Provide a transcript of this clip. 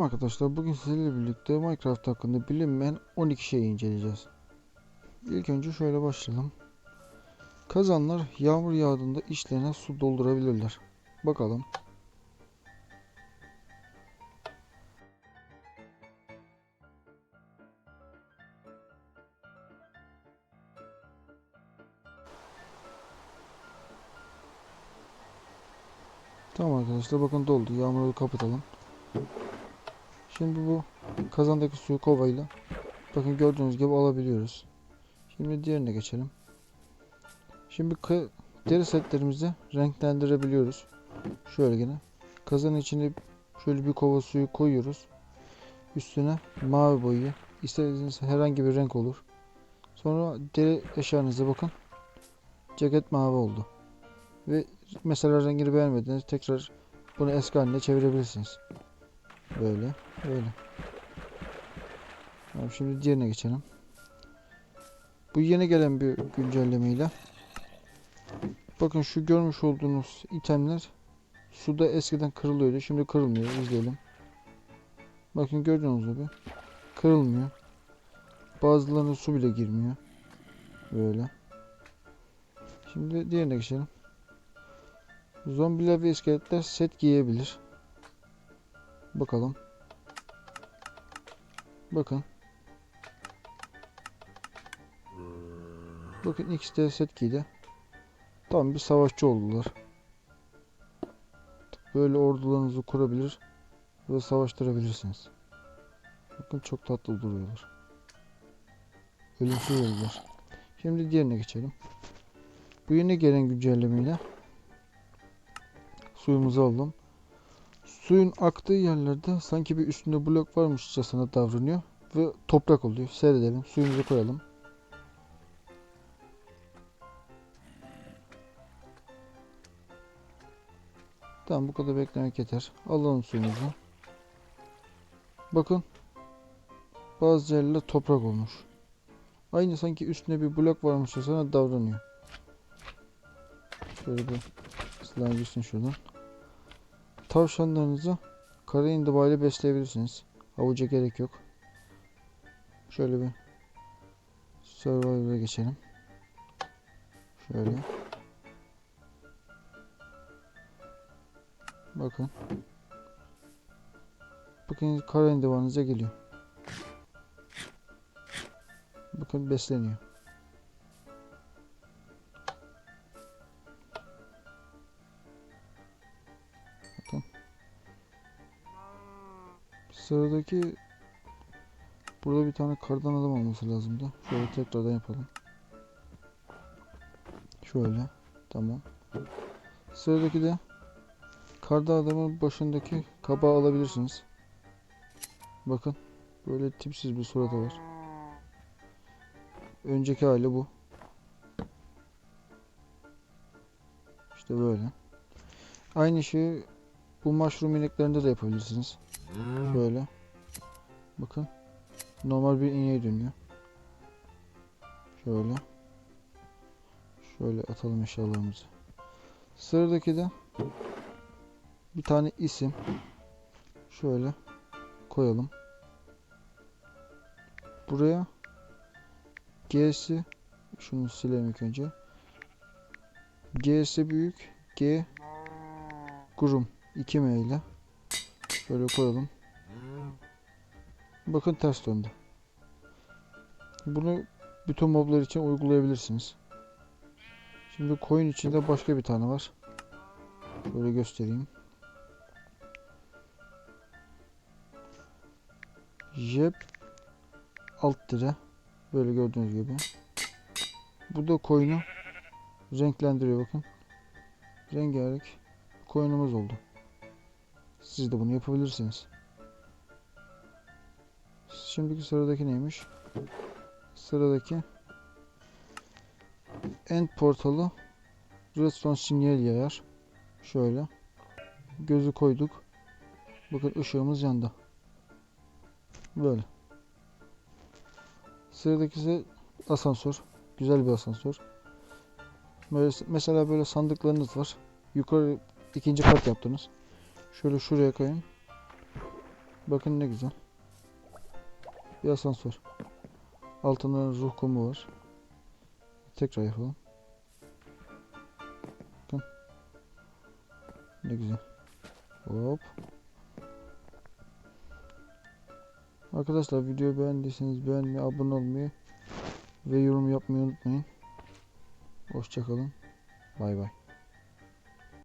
Arkadaşlar bugün sizlerle birlikte Minecraft hakkında bilinmeyen 12 şeyi inceleyeceğiz. İlk önce şöyle başlayalım. Kazanlar yağmur yağdığında içlerine su doldurabilirler. Bakalım. Tamam arkadaşlar bakın doldu. Yağmuru kapatalım. Şimdi bu kazandaki suyu kovayla bakın gördüğünüz gibi alabiliyoruz. Şimdi diğerine geçelim. Şimdi deri setlerimizi renklendirebiliyoruz. Şöyle gene. Kazanın içine şöyle bir kova suyu koyuyoruz. Üstüne mavi boyayı istediğiniz herhangi bir renk olur. Sonra deri eşyanıza bakın. Ceket mavi oldu. Ve mesela rengini beğenmediğiniz tekrar bunu eski haline çevirebilirsiniz. Böyle, böyle. Tamam, şimdi diğerine geçelim. Bu yeni gelen bir güncellemeyle. Bakın şu görmüş olduğunuz itemler suda eskiden kırılıyordu. Şimdi kırılmıyor. İzleyelim. Bakın gördüğünüz gibi kırılmıyor. Bazılarına su bile girmiyor. Böyle. Şimdi diğerine geçelim. Zombiler ve iskeletler set giyebilir. Bakalım. Bakın. Bakın ikisi de set giydi. Tam bir savaşçı oldular. Böyle ordularınızı kurabilir ve savaştırabilirsiniz. Bakın çok tatlı duruyorlar. Ölümsüz oldular. Şimdi diğerine geçelim. Bu yeni gelen güncellemeyle suyumuzu alalım. Suyun aktığı yerlerde sanki bir üstünde blok varmışçasına davranıyor ve toprak oluyor. Seyredelim. Suyumuzu koyalım. Tamam bu kadar beklemek yeter. Alalım suyumuzu. Bakın. Bazı yerler toprak olmuş. Aynı sanki üstünde bir blok varmışçasına davranıyor. Şöyle bir gitsin şuradan. Tavşanlarınızı kara indibayla besleyebilirsiniz. Havuca gerek yok. Şöyle bir Survivor'a geçelim. Şöyle. Bakın. Bakın kara indibanıza geliyor. Bakın besleniyor. Sıradaki burada bir tane kardan adam olması lazımdı. Şöyle tekrardan yapalım. Şöyle. Tamam. Sıradaki de kardan adamın başındaki kabağı alabilirsiniz. Bakın. Böyle tipsiz bir suratı var. Önceki hali bu. İşte böyle. Aynı şeyi bu mushroom ineklerinde de yapabilirsiniz. Şöyle. Bakın. Normal bir iğneye dönüyor. Şöyle. Şöyle atalım eşyalarımızı. Sıradaki de bir tane isim. Şöyle koyalım. Buraya G'si şunu silelim ilk önce. G'si büyük. G Gurum 2M ile Şöyle koyalım. Bakın ters döndü. Bunu bütün moblar için uygulayabilirsiniz. Şimdi koyun içinde başka bir tane var. Böyle göstereyim. Jeb alt dire böyle gördüğünüz gibi. Bu da koyunu renklendiriyor bakın. Rengarenk koyunumuz oldu. Siz de bunu yapabilirsiniz. Şimdiki sıradaki neymiş? Sıradaki end portalı redstone sinyal yayar. Şöyle. Gözü koyduk. Bakın ışığımız yandı. Böyle. Sıradaki ise asansör. Güzel bir asansör. Böyle, mesela böyle sandıklarınız var. Yukarı ikinci kat yaptınız. Şöyle şuraya koyun. Bakın ne güzel. Bir asansör. Altında ruh kumu var. Tekrar yapalım. Bakın. Ne güzel. Hop. Arkadaşlar videoyu beğendiyseniz beğenmeyi, abone olmayı ve yorum yapmayı unutmayın. Hoşçakalın. Bay bay.